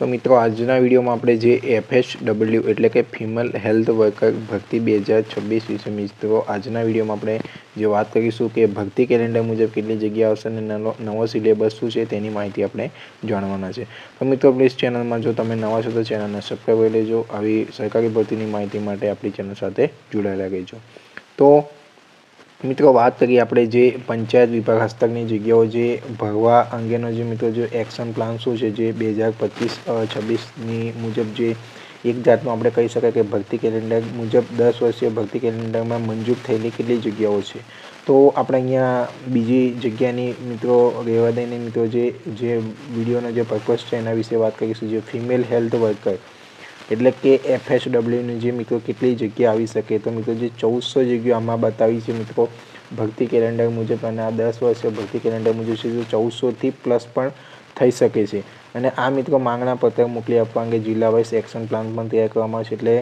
તો મિત્રો, આજના વિડીયોમાં આપણે જે એફએચ ડબલ્યુ એટલે કે ફિમેલ હેલ્થ વર્કર ભરતી બે હજાર છવ્વીસ વિશે મિત્રો, આજના વિડીયોમાં આપણે જે વાત કરીશું કે ભરતી કેલેન્ડર મુજબ કેટલી જગ્યા આવશે અને નવો સિલેબસ શું છે તેની માહિતી આપણે જાણવાના છે. તો મિત્રો પ્લીઝ ચેનલમાં જો તમે નવા છો તો ચેનલને સબસ્ક્રાઈબ કરી લેજો. આવી સરકારી ભરતીની માહિતી માટે આપણી ચેનલ સાથે જોડાયેલા રહેજો. તો મિત્રો, વાત કરીએ આપણે જે પંચાયત વિભાગ હસ્તકની જગ્યાઓ, જે ભરવા અંગેનો જે મિત્રો જે એક્શન પ્લાન શું છે, જે બે હજાર પચીસ છવ્વીસની મુજબ જે એક જાતનું આપણે કહી શકાય કે ભરતી કેલેન્ડર મુજબ દસ વર્ષીય ભરતી કેલેન્ડરમાં મંજૂર થયેલી કેટલી જગ્યાઓ છે. તો આપણે અહીંયા બીજી જગ્યાની મિત્રો રહેવા દઈને મિત્રો જે જે વિડીયોનો જે પર્પઝ છે એના વિશે વાત કરીશું, જે ફિમેલ હેલ્થ વર્કર એટલે કે એફએચડબલ્યુની જે મિત્રો કેટલી જગ્યા આવી શકે, તો મિત્રો જે ચૌદસો જગ્યાઓ આમાં બતાવી છે મિત્રો, ભરતી કેલેન્ડર મુજબ અને આ દસ વર્ષે ભરતી કેલેન્ડર મુજબ છે, તો ચૌદસોથી પ્લસ પણ થઈ શકે છે. અને આ મિત્રો માંગણા પત્ર મોકલી આપવા અંગે જિલ્લા વાઇઝ એક્શન પ્લાન પણ તૈયાર કરવામાં આવશે. એટલે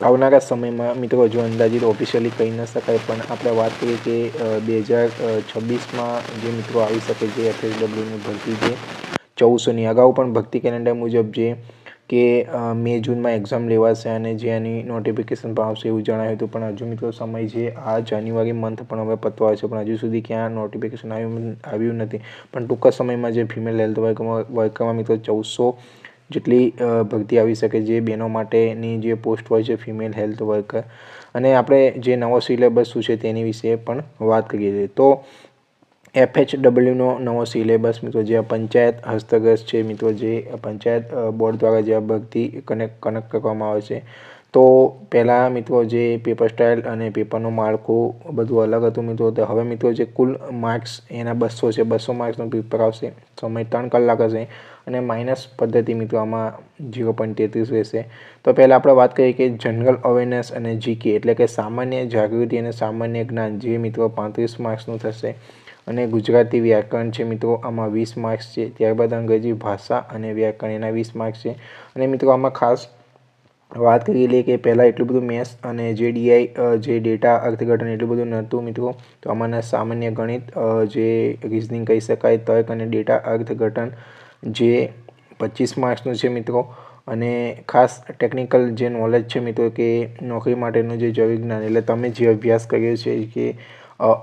આવનારા સમયમાં મિત્રો હજુ અંદાજિત ઓફિશિયલી કહી ન શકાય, પણ આપણે વાત કરીએ કે બે હજાર છવ્વીસમાં જે મિત્રો આવી શકે છે એફએસડબલ્યુની ભરતી છે ચૌદસોની અગાઉ પણ ભરતી કેલેન્ડર મુજબ જે કે મે જૂનમાં એક્ઝામ લેવાશે અને જે એની નોટિફિકેશન પણ આવશે એવું જણાવ્યું હતું. પણ હજુ મિત્રો સમય છે, આ જાન્યુઆરી મંથ પણ હવે પતવા છે. પણ હજુ સુધી ક્યાં નોટિફિકેશન આવ્યું આવ્યું નથી. પણ ટૂંકા સમયમાં જે ફિમેલ હેલ્થ વર્કમાં વર્કરમાં મિત્રો ચૌદસો જેટલી ભરતી આવી શકે જે બહેનો માટેની જે પોસ્ટ હોય છે ફિમેલ હેલ્થ વર્કર અને આપણે જે નવો સિલેબસ શું છે તેની વિશે પણ વાત કરીએ છીએ. તો એફએચડબલ્યુનો નવો સિલેબસ, મિત્રો, જે પંચાયત હસ્તગત છે, મિત્રો, જે પંચાયત બોર્ડ દ્વારા જે ભરતી કનેક્ટ કનેક્ટ કરવામાં આવે છે. તો પહેલાં, મિત્રો, જે પેપર સ્ટાઇલ અને પેપરનું માળખું બધું અલગ હતું, મિત્રો, તો હવે, મિત્રો, જે કુલ માર્ક્સ એના બસો છે, બસો માર્ક્સનું પેપર આવશે. સમય ત્રણ કલાક હશે અને માઇનસ પદ્ધતિ, મિત્રો, આમાં ઝીરો પોઈન્ટ તેત્રીસ રહેશે. તો પહેલાં આપણે વાત કરીએ કે જનરલ અવેરનેસ અને જીકે એટલે કે સામાન્ય જાગૃતિ અને સામાન્ય જ્ઞાન, જે, મિત્રો, પાંત્રીસ માર્ક્સનું થશે. અને ગુજરાતી વ્યાકરણ છે મિત્રો, આમાં વીસ માર્ક્સ છે. ત્યારબાદ અંગ્રેજી ભાષા અને વ્યાકરણ એના વીસ માર્ક્સ છે. અને મિત્રો, આમાં ખાસ વાત કરી લઈએ કે પહેલાં એટલું બધું મેથ્સ અને જે ડીઆઈ જે ડેટા અર્થઘટન એટલું બધું નહોતું મિત્રો, તો આમાંના સામાન્ય ગણિત જે રિઝનિંગ કહી શકાય, તર્ક અને ડેટા અર્થઘટન જે પચીસ માર્ક્સનું છે મિત્રો. અને ખાસ ટેકનિકલ જે નોલેજ છે મિત્રો, કે નોકરી માટેનું જે જવિજ્ઞાન એટલે તમે જે અભ્યાસ કર્યો છે કે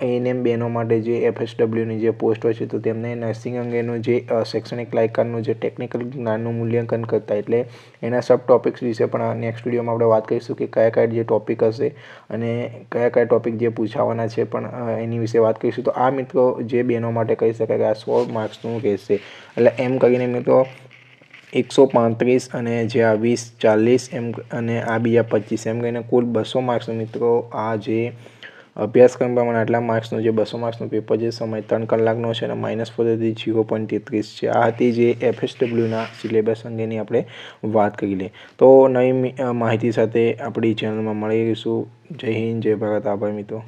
એએનએમ બહેનો માટે જે એફએસડબલ્યુની જે પોસ્ટ હોય છે, તો તેમને નર્સિંગ અંગેનું જે શૈક્ષણિક લાયકાતનું જે ટેકનિકલ જ્ઞાનનું મૂલ્યાંકન કરતા. એટલે એના સબ ટોપિક્સ વિશે પણ નેક્સ્ટ વિડીયોમાં આપણે વાત કરીશું કે કયા કયા જે ટોપિક હશે અને કયા કયા ટોપિક જે પૂછાવાના છે પણ એની વિશે વાત કરીશું. તો આ મિત્રો જે બહેનો માટે કહી શકાય કે આ સો માર્ક્સનું કહેશે એટલે એમ કરીને મિત્રો એકસો પાંત્રીસ અને જે આ વીસ ચાલીસ એમ અને આ બીજા પચીસ એમ કરીને કુલ બસો માર્ક્સ મિત્રો આ જે અભ્યાસક્રમ પ્રમાણે આટલા માર્ક્સનું જે બસો માર્ક્સનું પેપર જે સમય ત્રણ કલાકનો છે અને માઇનસ પદ્ધતિ જીરો પોઈન્ટ તેત્રીસ છે, આ હતી જે એફએસડબલ્યુના સિલેબસ અંગેની આપણે વાત કરી લે તો નવી માહિતી સાથે આપણી ચેનલમાં મળી રહીશું જય હિન્દ, જય ભારત. આભાર મિત્રો.